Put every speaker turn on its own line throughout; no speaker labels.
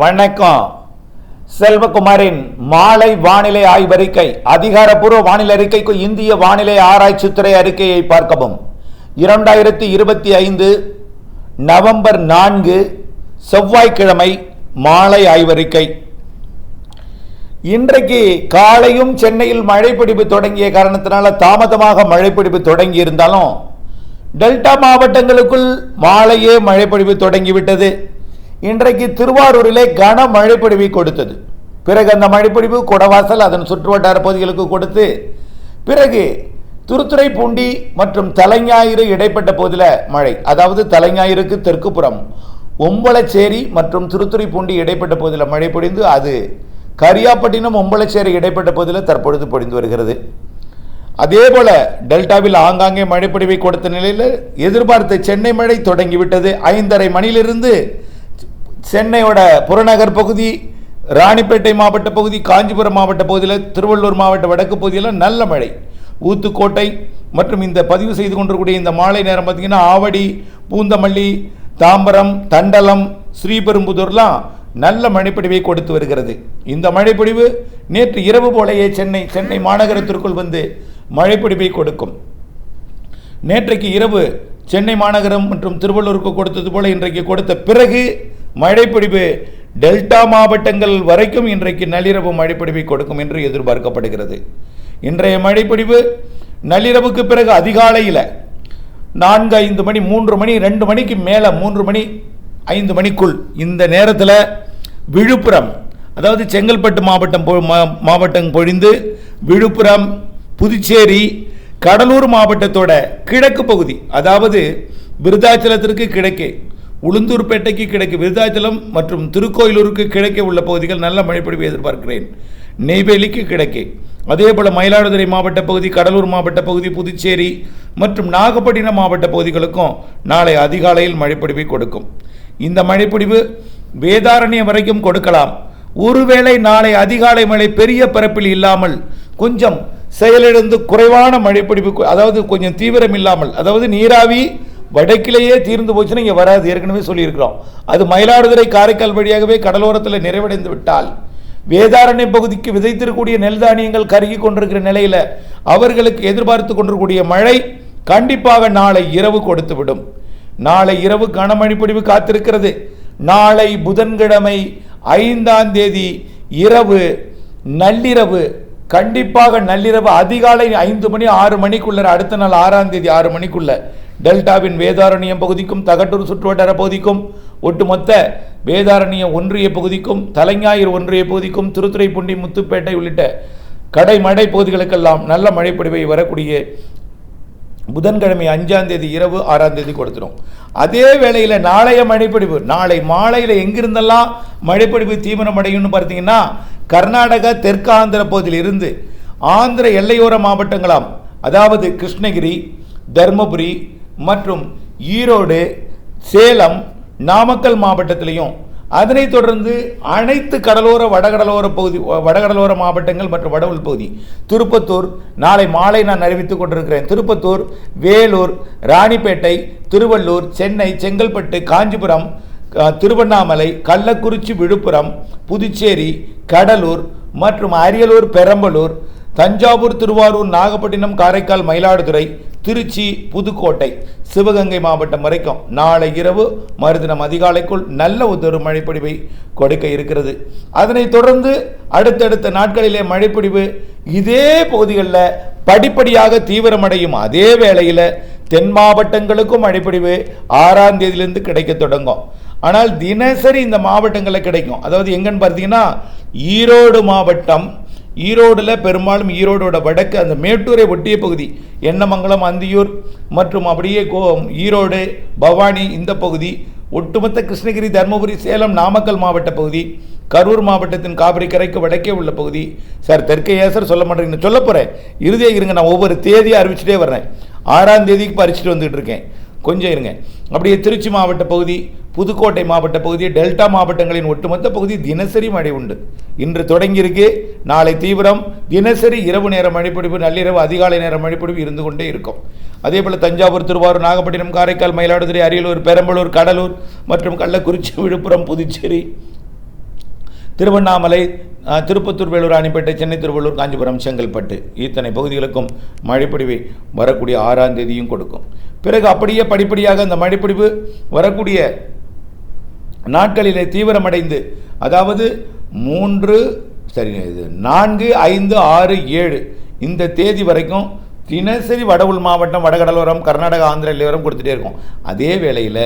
வணக்கம். செல்வகுமாரின் மாலை வானிலை ஆய்வறிக்கை அதிகாரப்பூர்வ வானிலை அறிக்கைக்கு இந்திய வானிலை ஆராய்ச்சித்துறை அறிக்கையை பார்க்கவும். இரண்டாயிரத்தி இருபத்தி ஐந்து நவம்பர் நான்கு செவ்வாய்க்கிழமை மாலை ஆய்வறிக்கை. இன்றைக்கு காலையும் சென்னையில் மழைப்பிடிப்பு தொடங்கிய காரணத்தினால தாமதமாக மழைப்பிடிப்பு தொடங்கி இருந்தாலும் டெல்டா மாவட்டங்களுக்குள் மாலையே மழைப்பிடிப்பு தொடங்கிவிட்டது. இன்றைக்கு திருவாரூரிலே கன மழைப்பொழிவை கொடுத்தது. பிறகு அந்த மழைப்பொழிவு குடவாசல் அதன் சுற்றுவட்டார பகுதிகளுக்கு கொடுத்து பிறகு திருத்துறைப்பூண்டி மற்றும் தலைஞாயிறு இடைப்பட்ட பகுதியில் மழை அதாவது தலைஞாயிறுக்கு தெற்குப்புறம் ஒம்பளச்சேரி மற்றும் திருத்துறைப்பூண்டி இடைப்பட்ட பகுதியில் மழை பொழிந்து அது கரியாப்பட்டினம் ஒம்பளச்சேரி இடைப்பட்ட பகுதியில் தற்பொழுது பொழிந்து வருகிறது. அதே போல டெல்டாவில் ஆங்காங்கே மழைப்பொழிவை கொடுத்த நிலையில் எதிர்பார்த்த சென்னை மழை தொடங்கிவிட்டது. ஐந்தரை மணியிலிருந்து சென்னையோட புறநகர் பகுதி ராணிப்பேட்டை மாவட்ட பகுதி காஞ்சிபுரம் மாவட்ட பகுதியில் திருவள்ளூர் மாவட்ட வடக்கு பகுதியில் நல்ல மழை. ஊத்துக்கோட்டை மற்றும் இந்த பதிவு செய்து கொண்டிருக்கூடிய இந்த மாலை நேரம் பார்த்திங்கன்னா ஆவடி பூந்தமல்லி தாம்பரம் தண்டலம் ஸ்ரீபெரும்புதூர்லாம் நல்ல மழைப்பொழிவை கொடுத்து வருகிறது. இந்த மழைப்பொழிவு நேற்று இரவு போலேயே சென்னை சென்னை மாநகரத்திற்குள் வந்து மழைப்பொழிவை கொடுக்கும். நேற்றைக்கு இரவு சென்னை மாநகரம் மற்றும் திருவள்ளூருக்கு கொடுத்தது போல இன்றைக்கு கொடுத்த பிறகு மழைப்பிடிப்பு டெல்டா மாவட்டங்கள் வரைக்கும் இன்றைக்கு நள்ளிரவு மழைப்பிடிப்பை கொடுக்கும் என்று எதிர்பார்க்கப்படுகிறது. இன்றைய மழைப்பிடிப்பு நள்ளிரவுக்கு பிறகு அதிகாலையில் நான்கு ஐந்து மணி மூன்று மணி ரெண்டு மணிக்கு மேலே மூன்று மணி ஐந்து மணிக்குள் இந்த நேரத்தில் விழுப்புரம் அதாவது செங்கல்பட்டு மாவட்டம் மா- மாவட்டம் பொழிந்து விழுப்புரம் புதுச்சேரி கடலூர் மாவட்டத்தோட கிழக்கு பகுதி அதாவது விருதாச்சலத்திற்கு கிழக்கே உளுந்தூர்பேட்டைக்கு கிழக்கு விருதாச்சலம் மற்றும் திருக்கோயிலூருக்கு கிழக்கே உள்ள பகுதிகள் நல்ல மழைப்பொழிவை எதிர்பார்க்கிறேன். நெய்வேலிக்கு கிழக்கே. அதேபோல் மயிலாடுதுறை மாவட்ட பகுதி கடலூர் மாவட்ட பகுதி புதுச்சேரி மற்றும் நாகப்பட்டினம் மாவட்ட பகுதிகளுக்கும் நாளை அதிகாலையில் மழைப்பொழிவை கொடுக்கும். இந்த மழைப்பொழிவு வேதாரண்யம் வரைக்கும் கொடுக்கலாம். ஒருவேளை நாளை அதிகாலை மழை பெரிய பரப்பில் இல்லாமல் கொஞ்சம் செயலிழந்து குறைவான மழைப்பிடிப்பு அதாவது கொஞ்சம் தீவிரம் இல்லாமல் அதாவது நீராவி வடக்கிலேயே தீர்ந்து போச்சுன்னா இங்கே வராது ஏற்கனவே சொல்லியிருக்கிறோம். அது மயிலாடுதுறை காரைக்கால் வழியாகவே கடலோரத்தில் நிறைவடைந்து விட்டால் வேதாரண்ய பகுதிக்கு விதைத்திருக்கக்கூடிய நெல் தானியங்கள் கருகி கொண்டிருக்கிற நிலையில் அவர்களுக்கு எதிர்பார்த்து கொண்டிருக்கூடிய மழை கண்டிப்பாக நாளை இரவு கொடுத்து விடும் நாளை இரவு கனமழை காத்திருக்கிறது. நாளை புதன்கிழமை ஐந்தாம் தேதி இரவு நள்ளிரவு கண்டிப்பாக நள்ளிரவு அதிகாலை ஐந்து மணி ஆறு மணிக்குள்ள அடுத்த நாள் ஆறாம் தேதி ஆறு மணிக்குள்ள டெல்டாவின் வேதாரண்யம் பகுதிக்கும் தகட்டூர் சுற்றுவட்டார பகுதிக்கும் ஒட்டுமொத்த வேதாரண்யம் ஒன்றிய பகுதிக்கும் தலைஞாயிறு ஒன்றிய பகுதிக்கும் திருத்துறைப்பூண்டி முத்துப்பேட்டை உள்ளிட்ட கடைமடை பகுதிகளுக்கெல்லாம் நல்ல மழைப்பொழிவை வரக்கூடிய புதன்கிழமை அஞ்சாம் தேதி இரவு ஆறாம் தேதி கொடுத்துரும். அதே வேளையில் நாளைய மழைப்பொழிவு நாளை மாலையில் எங்கிருந்தெல்லாம் மழைப்பொழிவு தீவிரமடையும்னு பார்த்தீங்கன்னா கர்நாடகா தெற்கு ஆந்திர பகுதியில் இருந்து ஆந்திர எல்லையோர மாவட்டங்களாம் அதாவது கிருஷ்ணகிரி தர்மபுரி மற்றும் ஈரோடு சேலம் நாமக்கல் மாவட்டத்திலையும். அதனைத் தொடர்ந்து அனைத்து கடலோர வடகடலோர பகுதி வடகடலோர மாவட்டங்கள் மற்றும் வடவுள் பகுதி. திருப்பத்தூர் நாளை மாலை நான் அறிவித்துக் கொண்டிருக்கிறேன். திருப்பத்தூர் வேலூர் ராணிப்பேட்டை திருவள்ளூர் சென்னை செங்கல்பட்டு காஞ்சிபுரம் திருவண்ணாமலை கள்ளக்குறிச்சி விழுப்புரம் புதுச்சேரி கடலூர் மற்றும் அரியலூர் பெரம்பலூர் தஞ்சாவூர் திருவாரூர் நாகப்பட்டினம் காரைக்கால் மயிலாடுதுறை திருச்சி புதுக்கோட்டை சிவகங்கை மாவட்டம் வரைக்கும் நாளை இரவு மறுதினம் அதிகாலைக்குள் நல்ல ஒரு மழைப்பொழிவை கொடுக்க இருக்கிறது. அதனைத் தொடர்ந்து அடுத்தடுத்த நாட்களிலே மழைப்பொழிவு இதே பகுதிகளில் படிப்படியாக தீவிரமடையும். அதே வேளையில் தென் மாவட்டங்களுக்கும் மழைப்பொழிவு ஆறாம் தேதியிலிருந்து கிடைக்க தொடங்கும். ஆனால் தினசரி இந்த மாவட்டங்களில் கிடைக்கும். அதாவது எங்கன்னு பார்த்தீங்கன்னா ஈரோடு மாவட்டம் ஈரோடில் பெரும்பாலும் ஈரோடோட வடக்கு அந்த மேட்டூரை ஒட்டிய பகுதி எண்ணமங்கலம் அந்தியூர் மற்றும் அப்படியே கோ ஈரோடு பவானி இந்த பகுதி ஒட்டுமொத்த கிருஷ்ணகிரி தருமபுரி சேலம் நாமக்கல் மாவட்ட பகுதி கரூர் மாவட்டத்தின் காவிரி கரைக்கு வடக்கே உள்ள பகுதி. சார் தெற்கே ஏன் சார் சொல்ல மாட்டேங்க சொல்ல போகிறேன் இறுதியாக இருங்க நான் ஒவ்வொரு தேதியை அறிவிச்சிட்டே வர்றேன். ஆறாம் தேதிக்கு பறிச்சுட்டு வந்துகிட்டு இருக்கேன். கொஞ்சம் இருங்க. அப்படியே திருச்சி மாவட்ட பகுதி புதுக்கோட்டை மாவட்ட பகுதி டெல்டா மாவட்டங்களின் ஒட்டுமொத்த பகுதி தினசரி மழை உண்டு. இன்று தொடங்கியிருக்கு. நாளை தீவிரம். தினசரி இரவு நேர மழைப்பிடிப்பு நள்ளிரவு அதிகாலை நேர மழைப்பிடிப்பு இருந்து கொண்டே இருக்கும். அதே போல் தஞ்சாவூர் திருவாரூர் நாகப்பட்டினம் காரைக்கால் மயிலாடுதுறை அரியலூர் பெரம்பலூர் கடலூர் மற்றும் கள்ளக்குறிச்சி விழுப்புரம் புதுச்சேரி திருவண்ணாமலை திருப்பத்தூர் வேலூர் ராணிப்பேட்டை சென்னை திருவள்ளூர் காஞ்சிபுரம் செங்கல்பட்டு இத்தனை பகுதிகளுக்கும் மழைப்பிடிவை வரக்கூடிய ஆறாம் தேதியும் கொடுக்கும். பிறகு அப்படியே படிப்படியாக அந்த மழைப்பிடிவு வரக்கூடிய நாட்களிலே தீவிரமடைந்து அதாவது மூன்று சரி இது நான்கு ஐந்து ஆறு ஏழு இந்த தேதி வரைக்கும் தினசரி வட உள் மாவட்டம் வடகடலோரம் கர்நாடகா ஆந்திர எல்லையோரம் கொடுத்துட்டே இருக்கும். அதே வேளையில்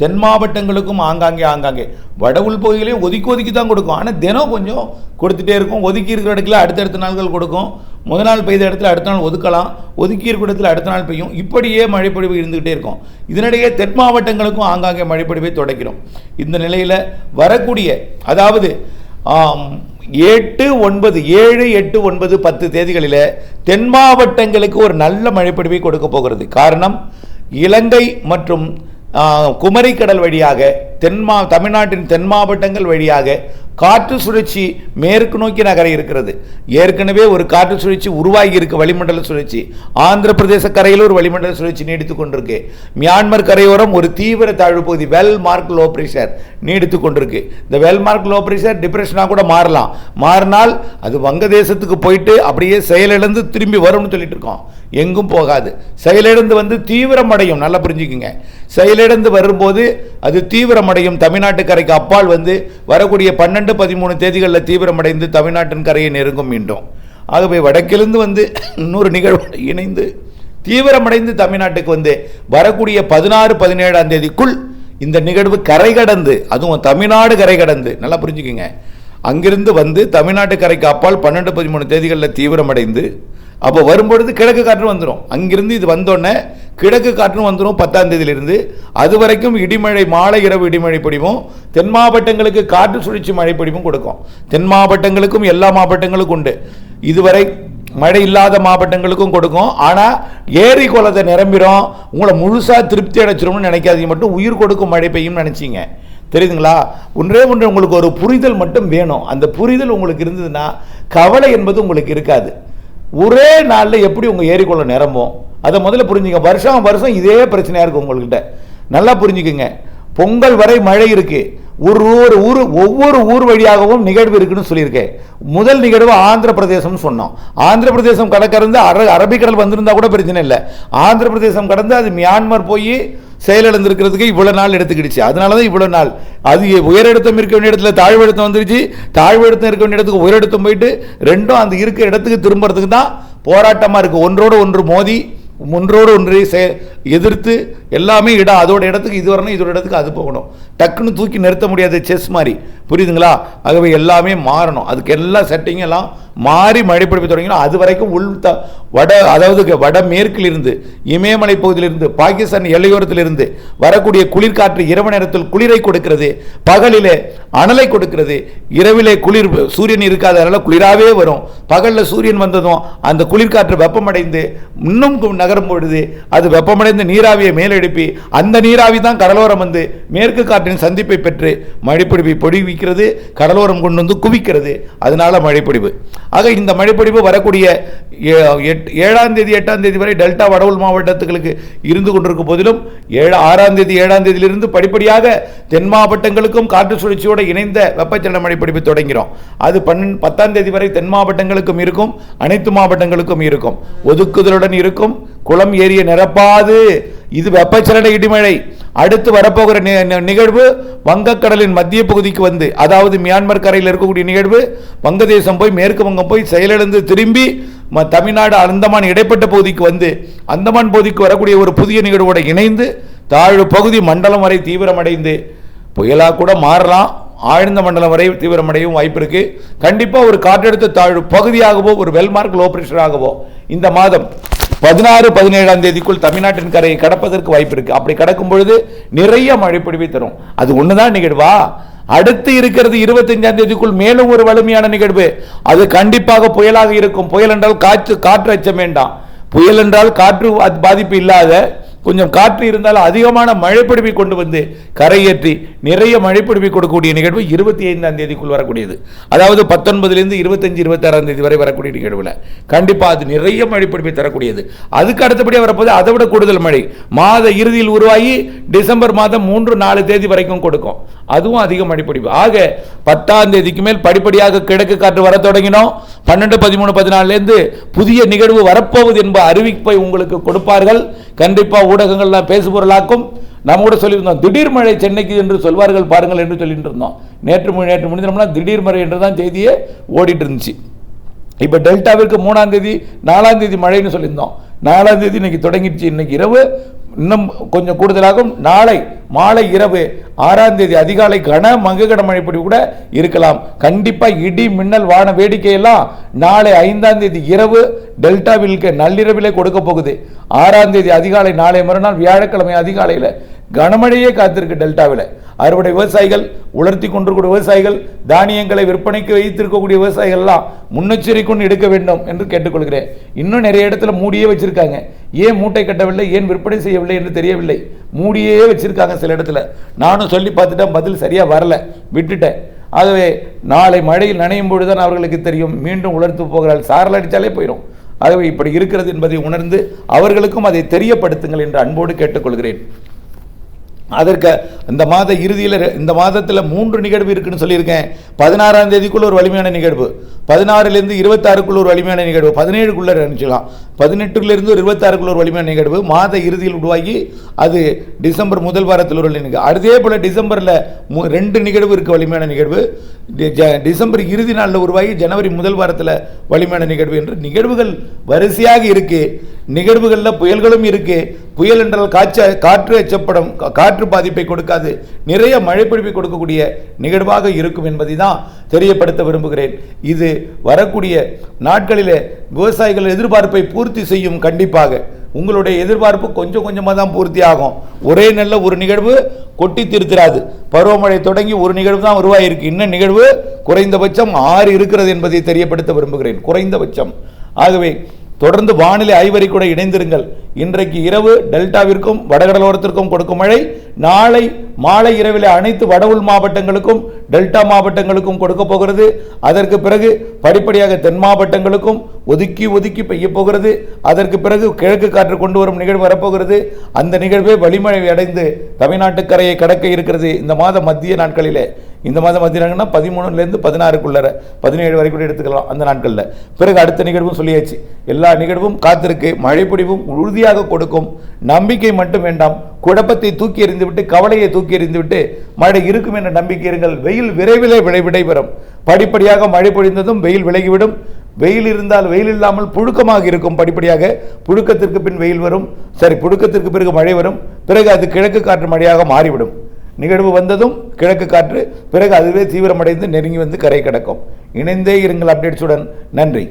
தென் மாவட்டங்களுக்கும் ஆங்காங்கே ஆங்காங்கே வட உள் பகுதிகளையும் ஒதுக்கி ஒதுக்கி தான் கொடுக்கும். ஆனால் தினம் கொஞ்சம் கொடுத்துட்டே இருக்கும். ஒதுக்கி இருக்கிற இடத்துல அடுத்தடுத்த நாள்கள் கொடுக்கும். முதல் நாள் பெய்த இடத்துல அடுத்த நாள் ஒதுக்கலாம். ஒதுக்கி இருக்கிற இடத்துல அடுத்த நாள் பெய்யும். இப்படியே மழைப்பொழிவு இருந்துகிட்டே இருக்கும். இதனிடையே தென் மாவட்டங்களுக்கும் ஆங்காங்கே மழைப்பொழிவை தொடக்கிறோம். இந்த நிலையில் வரக்கூடிய அதாவது எட்டு ஒன்பது ஏழு எட்டு ஒன்பது பத்து தேதிகளில் தென் மாவட்டங்களுக்கு ஒரு நல்ல மழைப்பொழிவை கொடுக்க போகிறது. காரணம் இலங்கை மற்றும் குமரிக்கடல் வழியாக தென் மா தமிழ்நாட்டின் தென் மாவட்டங்கள் வழியாக காற்று சுழற்சி மேற்கு நோக்கி நகர இருக்கிறது. ஏற்கனவே ஒரு காற்று சுழற்சி உருவாகி இருக்கு வளிமண்டல சுழற்சி. ஆந்திர பிரதேச கரையில் ஒரு வளிமண்டல சுழற்சி நீடித்து கொண்டிருக்கு மியான்மர் கரையோரம் ஒரு தீவிர தாழ்வு பகுதி வெல் மார்க் லோ பிரஷர் நீடித்து கொண்டிருக்கு இந்த வெல் மார்க் லோ பிரஷர் டிப்ரெஷனாக கூட மாறலாம். மாறினால் அது வங்கதேசத்துக்கு போயிட்டு அப்படியே செயலிழந்து திரும்பி வரும்னு சொல்லிட்டு இருக்கோம். எங்கும் போகாது. செயலிழந்து வந்து தீவிரமடையும் நல்லா புரிஞ்சுக்குங்க. செயலிழந்து வரும்போது அது தீவிரமடையும். தமிழ்நாட்டு கரைக்கு அப்பால் வந்து வரக்கூடிய பன்னெண்டு பதிமூணு தேதிகளில் தீவிரமடைந்து தமிழ்நாட்டின் கரையை நெருங்கும் மீண்டும். ஆகவே வடக்கிலிருந்து வந்து இன்னொரு நிகழ்வு இணைந்து தீவிரமடைந்து தமிழ்நாட்டுக்கு வந்து வரக்கூடிய பதினாறு பதினேழாம் தேதிக்குள் இந்த நிகழ்வு கரை கடந்து அதுவும் தமிழ்நாடு கரை கடந்து நல்லா புரிஞ்சுக்கோங்க. அங்கிருந்து வந்து தமிழ்நாட்டு கரைக்கு அப்பால் பன்னெண்டு பதிமூணு தேதிகளில் தீவிரமடைந்து அப்போ வரும்பொழுது கிழக்கு காற்று வந்துடும் அங்கிருந்து இது வந்தோடனே கிழக்கு காற்றும் வந்துடும் பத்தாம் தேதியிலிருந்து. அது வரைக்கும் இடிமழை மாலை இரவு இடிமழை பிடிவும் தென் மாவட்டங்களுக்கு காற்று சுழற்சி மழை பிடிவும் கொடுக்கும். தென் மாவட்டங்களுக்கும் எல்லா மாவட்டங்களுக்கும் உண்டு. இதுவரை மழை இல்லாத மாவட்டங்களுக்கும் கொடுக்கும். ஆனால் ஏரி குளத்தை நிரம்பிடும் உங்களை முழுசாக திருப்தி அடைச்சிரும்னு நினைக்காதீங்க. மட்டும் உயிர் கொடுக்கும் மழை பெய்யும்னு நினச்சிங்க. தெரியுதுங்களா? ஒன்றே ஒன்று உங்களுக்கு ஒரு புரிதல் மட்டும் வேணும். அந்த புரிதல் உங்களுக்கு இருந்ததுன்னா கவலை என்பது உங்களுக்கு இருக்காது. ஒரே நாளில் எப்படி உங்கள் ஏரிக்குளம் நிரம்பும்? அதை முதல்ல புரிஞ்சுங்க. வருஷம் வருஷம் இதே பிரச்சனையாக இருக்கும் உங்கள்கிட்ட. நல்லா புரிஞ்சுக்குங்க. பொங்கல் வரை மழை இருக்குது ஒரு ஒரு ஊர் ஒவ்வொரு ஊர் வழியாகவும் நிகழ்வு இருக்குன்னு சொல்லியிருக்கேன். முதல் நிகழ்வு ஆந்திர பிரதேசம்னு சொன்னோம். ஆந்திர பிரதேசம் கடற்கருந்து அர அரபிக்கடல் வந்திருந்தா கூட பிரச்சனை இல்லை. ஆந்திர பிரதேசம் கடந்து அது மியான்மர் போய் செயலிழந்திருக்கிறதுக்கு இவ்வளோ நாள் எடுத்துக்கிடுச்சு. அதனால தான் இவ்வளோ நாள். அது உயரடுத்தம் இருக்க வேண்டிய இடத்துல தாழ்வழுத்தம் வந்துருச்சு. தாழ்வழுத்தம் இருக்க வேண்டிய இடத்துக்கு உயரடுத்தம் போயிட்டு ரெண்டும் அந்த இருக்கிற இடத்துக்கு திரும்புறதுக்கு தான் போராட்டமாக இருக்குது ஒன்றோடு ஒன்று மோதி ஒன்றோடு ஒன்றை செ- எதிர்த்து எல்லாமே இடம் அதோட இடத்துக்கு இது வரணும் இதோட இடத்துக்கு அது போகணும். டக்குன்னு தூக்கி நிறுத்த முடியாது செஸ் மாதிரி. புரியுதுங்களா? ஆகவே எல்லாமே மாறணும். அதுக்கு எல்லா செட்டிங்கும் எல்லாம் மாறி மழை பிடிப்பு தொடங்கினா அது வரைக்கும் உள் த வட அதாவது வட மேற்கிலிருந்து இமயமலை பகுதியிலிருந்து பாகிஸ்தான் எல்லையோரத்திலிருந்து வரக்கூடிய குளிர்காற்று இரவு நேரத்தில் குளிரை கொடுக்கிறது பகலிலே அனலை கொடுக்கிறது இரவிலே குளிர் சூரியன் இருக்காதனால குளிராகவே வரும். பகலில் சூரியன் வந்ததும் அந்த குளிர்காற்று வெப்பமடைந்து இன்னும் நகரும் பொழுது அது வெப்பமடைந்து நீராவியை மேலெழுப்பி அந்த நீராவி தான் கடலோரம் வந்து மேற்கு காற்றின் சந்திப்பை பெற்று மழைப்பிடிப்பை பொடிவிக்கிறது கடலோரம் கொண்டு வந்து குவிக்கிறது. அதனால மழைப்பிடிவு. ஆக இந்த மழைப்பிடிவு வரக்கூடிய ஏழாம் தேதி எட்டாம் தேதி வரை டெல்டா வடவுள் மாவட்டத்துகளுக்கு இருந்து கொண்டிருக்கும் போதிலும் ஏழு ஆறாம் தேதி ஏழாம் தேதியிலிருந்து படிப்படியாக தென் மாவட்டங்களுக்கும் காற்று சுழற்சியோடு இணைந்த வெப்பச்சலன மழைப்பிடிப்பு தொடங்கிறோம். அது பன்னெண்டு பத்தாம் தேதி வரை தென் மாவட்டங்களுக்கும் இருக்கும் அனைத்து மாவட்டங்களுக்கும் இருக்கும். ஒதுக்குதலுடன் இருக்கும் குளம் ஏரிய நிரப்பாது. இது வெப்பச்சலன இடிமழை. அடுத்து வரப்போகிற நி- நிகழ்வு வங்கக்கடலின் மத்திய பகுதிக்கு வந்து அதாவது மியான்மர் கரையில் இருக்கக்கூடிய நிகழ்வு வங்கதேசம் போய் மேற்கு வங்கம் போய் செயலிழந்து திரும்பி ம- தமிழ்நாடு அந்தமான் இடைப்பட்ட பகுதிக்கு வந்து அந்தமான் பகுதிக்கு வரக்கூடிய ஒரு புதிய நிகழ்வோடு இணைந்து தாழ்வு பகுதி மண்டலம் வரை தீவிரமடைந்து புயலாக கூட மாறலாம். ஆழ்ந்த மண்டலம் வரை தீவிரமடையும் வாய்ப்பு இருக்குது கண்டிப்பாக ஒரு காற்றழுத்த தாழ்வு பகுதியாகவோ ஒரு வெல்மார்க் லோ ப்ரெஷராகவோ இந்த மாதம் பதினாறு பதினேழாம் தேதிக்குள் தமிழ்நாட்டின் கரையை கடப்பதற்கு வாய்ப்பு இருக்கு. அப்படி கடக்கும் பொழுது நிறைய மழைப்பொழிவை தரும். அது ஒண்ணுதான் நிகழ்வா? அடுத்து இருக்கிறது இருபத்தஞ்சாம் தேதிக்குள் மேலும் ஒரு வலிமையான நிகழ்வு. அது கண்டிப்பாக புயலாக இருக்கும். புயல் என்றால் காற்று காற்று அச்சம் வேண்டாம். புயல் என்றால் காற்று பாதிப்பு இல்லாத கொஞ்சம் காற்று இருந்தாலும் அதிகமான மழைப்பிடிப்பை கொண்டு வந்து கரையேற்றி நிறைய மழைப்பிடிப்பை கொடுக்கக்கூடிய நிகழ்வு இருபத்தி ஐந்தாம் தேதிக்குள் வரக்கூடியது. அதாவது பத்தொன்பதுலேருந்து இருபத்தஞ்சு இருபத்தாறாம் தேதி வரை வரக்கூடிய நிகழ்வில். கண்டிப்பாக அது நிறைய மழைப்பிடிப்பை தரக்கூடியது. அதுக்கு அடுத்தபடியாக வரப்போது அதை விட கூடுதல் மழை. மாத இறுதியில் உருவாகி டிசம்பர் மாதம் மூன்று நாலு தேதி வரைக்கும் கொடுக்கும். அதுவும் அதிக மழைப்பிடிப்பு. ஆக பத்தாம் தேதிக்கு மேல் படிப்படியாக கிழக்கு காற்று வர தொடங்கினோம். பன்னெண்டு பதிமூணு பதினாலுலேருந்து புதிய நிகழ்வு வரப்போகுது என்ப அறிவிப்பை உங்களுக்கு கொடுப்பார்கள். கண்டிப்பாக ஊடகங்கள்லாம் பேசுபொருளாக்கும். நம்ம கூட சொல்லியிருந்தோம் திடீர் மழை சென்னைக்கு என்று சொல்வார்கள் பாருங்கள் என்று சொல்லிட்டு இருந்தோம் நேற்று மு- நேற்று முடிந்தோம்னா திடீர் மழை என்று தான் செய்தியே ஓடிட்டு இருந்துச்சு. இப்போ டெல்டாவிற்கு மூணாம் தேதி நாலாம் தேதி மழைன்னு சொல்லியிருந்தோம். நாலாம் தேதி இன்னைக்கு தொடங்கிடுச்சு. இன்னைக்கு இரவு இன்னும் கொஞ்சம் கூடுதலாகும் நாளை மாலை இரவு ஆறாம் தேதி அதிகாலை கன மங்ககன மழைப்படி கூட இருக்கலாம். கண்டிப்பாக இடி மின்னல் வான வேடிக்கையெல்லாம் நாளை ஐந்தாம் தேதி இரவு டெல்டாவிற்கு நள்ளிரவிலே கொடுக்க போகுது. ஆறாம் தேதி அதிகாலை நாளை மறுநாள் வியாழக்கிழமை அதிகாலையில் கனமழையே காத்திருக்கு டெல்டாவில். அறுவடை விவசாயிகள் உலர்த்தி கொண்டிருக்கூடிய விவசாயிகள் தானியங்களை விற்பனைக்கு வைத்திருக்கக்கூடிய விவசாயிகள்லாம் முன்னெச்சரிக்கைன்னு எடுக்க வேண்டும் என்று கேட்டுக்கொள்கிறேன். இன்னும் நிறைய இடத்துல மூடியே வச்சிருக்காங்க. ஏன் மூட்டை கட்டவில்லை? ஏன் விற்பனை செய்யவில்லை என்று தெரியவில்லை? மூடியே வச்சிருக்காங்க சில இடத்துல. நானும் சொல்லி பார்த்துட்டேன் பதில் சரியா வரல. விட்டுட்டேன். ஆகவே நாளை மழையில் நனையும் பொழுதுதான் அவர்களுக்கு தெரியும். மீண்டும் உலர்த்து போகிறாள். சாரல் அடித்தாலே போயிடும் ஆகவே இப்படி இருக்கிறது என்பதை உணர்ந்து அவர்களுக்கும் அதை தெரியப்படுத்துங்கள் என்று அன்போடு கேட்டுக்கொள்கிறேன். அதற்கு இந்த மாத இறுதியில் இந்த மாதத்தில் மூன்று நிகழ்வு இருக்குன்னு சொல்லியிருக்கேன். பதினாறாம் தேதிக்குள்ள ஒரு வலிமையான நிகழ்வு. பதினாறுலேருந்து இருபத்தாறுக்குள்ள ஒரு வலிமையான நிகழ்வு. பதினேழுக்குள்ளே நினச்சிக்கலாம். பதினெட்டுலேருந்து ஒரு இருபத்தாறுக்குள்ள ஒரு வலிமையான நிகழ்வு. மாத இறுதியில் உருவாகி அது டிசம்பர் முதல் வாரத்தில் ஒரு நிகழ்வு அதே போல் டிசம்பரில் மு ரெண்டு நிகழ்வு இருக்குது வலிமையான நிகழ்வு. டிசம்பர் இறுதி நாளில் உருவாகி ஜனவரி முதல் வாரத்தில் வலிமையான நிகழ்வு என்று நிகழ்வுகள் வரிசையாக இருக்குது நிகழ்வுகளில் புயல்களும் இருக்குது புயல் என்றால் காய்ச்ச காற்று எச்சப்படும் காற்று பாதிப்பை கொடுக்காது. நிறைய மழை கொடுக்கக்கூடிய நிகழ்வாக இருக்கும் என்பதை தான் தெரியப்படுத்த விரும்புகிறேன். இது வரக்கூடிய நாட்களிலே விவசாயிகள் எதிர்பார்ப்பை பூர்த்தி செய்யும் கண்டிப்பாக. உங்களுடைய எதிர்பார்ப்பு கொஞ்சம் கொஞ்சமாக தான் பூர்த்தி ஆகும். ஒரே நல்ல ஒரு நிகழ்வு கொட்டி திருத்திராது பருவமழை தொடங்கி ஒரு நிகழ்வு தான் உருவாகியிருக்கு இன்னும் நிகழ்வு குறைந்தபட்சம் ஆறு இருக்கிறது என்பதை தெரியப்படுத்த விரும்புகிறேன். குறைந்தபட்சம். ஆகவே தொடர்ந்து வானிலை ஐவரி கூட இணைந்திருங்கள். இன்றைக்கு இரவு டெல்டாவிற்கும் வடகடலோரத்திற்கும் கொடுக்கும் மழை நாளை மாலை இரவில் அனைத்து வட உள் மாவட்டங்களுக்கும் டெல்டா மாவட்டங்களுக்கும் கொடுக்க போகிறது. அதற்கு பிறகு படிப்படியாக தென் மாவட்டங்களுக்கும் ஒதுக்கி ஒதுக்கி பெய்ய போகிறது. அதற்கு பிறகு கிழக்கு காற்று கொண்டு வரும் நிகழ்வு வரப்போகிறது. அந்த நிகழ்வே வலிமழை அடைந்து தமிழ்நாட்டு கரையை கடக்க இருக்கிறது இந்த மாத மத்திய நாட்களிலே. இந்த மாதம் பார்த்தீங்கன்னா பதிமூணுலேருந்து பதினாறுக்குள்ளர பதினேழு வரை கூட எடுத்துக்கலாம் அந்த நாட்களில். பிறகு அடுத்த நிகழ்வும் சொல்லியாச்சு. எல்லா நிகழ்வும் காத்திருக்கு மழை உறுதியாக கொடுக்கும். நம்பிக்கை மட்டும் வேண்டாம். குழப்பத்தை தூக்கி எறிந்துவிட்டு கவலையை தூக்கி எறிந்துவிட்டு மழை இருக்கும் என்ற நம்பிக்கை இருங்கள். வெயில் விரைவிலே விளை விடைபெறும். படிப்படியாக மழை பொழிந்ததும் வெயில் விலகிவிடும். வெயில் இருந்தால் வெயில் இல்லாமல் புழுக்கமாக இருக்கும் படிப்படியாக. புழுக்கத்திற்கு பின் வெயில் வரும். சரி புழுக்கத்திற்கு பிறகு மழை வரும். பிறகு அது கிழக்கு காற்று மழையாக மாறிவிடும். நிகழ்வு வந்ததும் கிழக்கு காற்று பிறகு அதுவே தீவிரமடைந்து நெருங்கி வந்து கரை கிடக்கும். இணைந்தே இருங்கள் அப்டேட்ஸுடன் நன்றி.